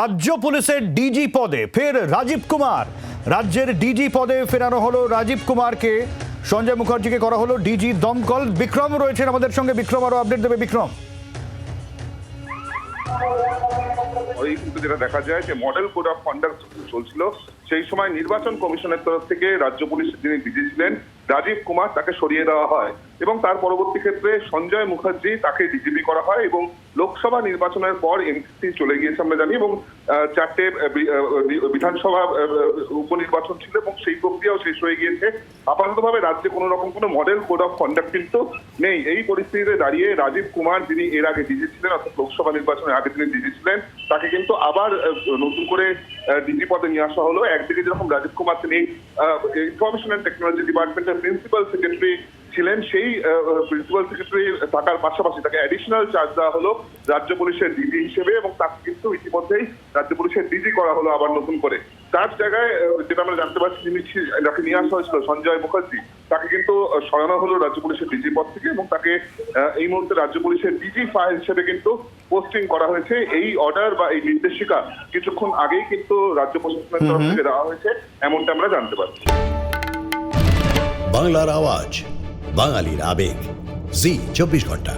রাজ্য পুলিশের ডিজি পদে ফের রাজীব কুমার। রাজ্যের ডিজি পদে ফেরানো হলো রাজীব কুমারকে। সঞ্জয় মুখার্জিকে করা হলো ডিজি দমকল। বিক্রম রয়েছেন আমাদের সঙ্গে। বিক্রম, আরও আপডেট দেবে বিক্রম? ওই যেটা দেখা যায় যে মডেল কোড অফ কন্ডাক্ট চলছিল। সেই সময় নির্বাচন কমিশনের তরফ থেকে রাজ্য পুলিশের যিনি ডিজি ছিলেন, রাজীব কুমার তাকে সরিয়ে দেওয়া হয় এবং তার পরবর্তী ক্ষেত্রে সঞ্জয় মুখার্জি তাকে ডিজিপি করা হয় এবং লোকসভা নির্বাচনের পর এমসি চলে গিয়েছে আমরা জানি এবং চারটে বিধানসভা উপনির্বাচন ছিল এবং সেই প্রক্রিয়াও শেষ হয়ে গিয়েছে। আপাততভাবে রাজ্যে কোনো রকম কোনো মডেল কোড অফ কন্ডাক্ট কিন্তু নেই। এই পরিস্থিতিতে দাঁড়িয়ে রাজীব কুমার যিনি এর আগে ডিজি ছিলেন, অর্থাৎ লোকসভা নির্বাচনের আগে তিনি ডিজি ছিলেন, তাকে কিন্তু আবার নতুন করে ডিজি পদে নিয়ে আসা হলো। একদিকে যেরকম রাজীব কুমার তিনি ইনফরমেশন অ্যান্ড টেকনোলজি ডিপার্টমেন্টের প্রিন্সিপাল সেক্রেটারি ছিলেন, সেই প্রিন্সিপাল সেক্রেটারি থাকার পাশাপাশি তাকে অ্যাডিশনাল চার্জ দেওয়া হলো রাজ্য পুলিশের ডিজি হিসেবে এবং তাকে কিন্তু ইতিমধ্যেই রাজ্য পুলিশের ডিজি করা হলো আবার নতুন করে। তার জায়গায় যেটা আমরা জানতে পারছি যিনি যাকে নিয়ে আসা হয়েছিল সঞ্জয় মুখার্জি তাকে কিন্তু সরানো হলো রাজ্য পুলিশের ডিজি পদ থেকে এবং তাকে এই মুহূর্তে রাজ্য পুলিশের ডিজি ফাইল হিসেবে কিন্তু পোস্টিং করা হয়েছে। এই অর্ডার বা এই নির্দেশিকা কিছুক্ষণ আগেই কিন্তু রাজ্য প্রশাসনের তরফ থেকে দেওয়া হয়েছে এমনটা আমরা জানতে পারছি। বাংলার আওয়াজ বাঙালির আবেগ। জি চব্বিশ ঘণ্টা।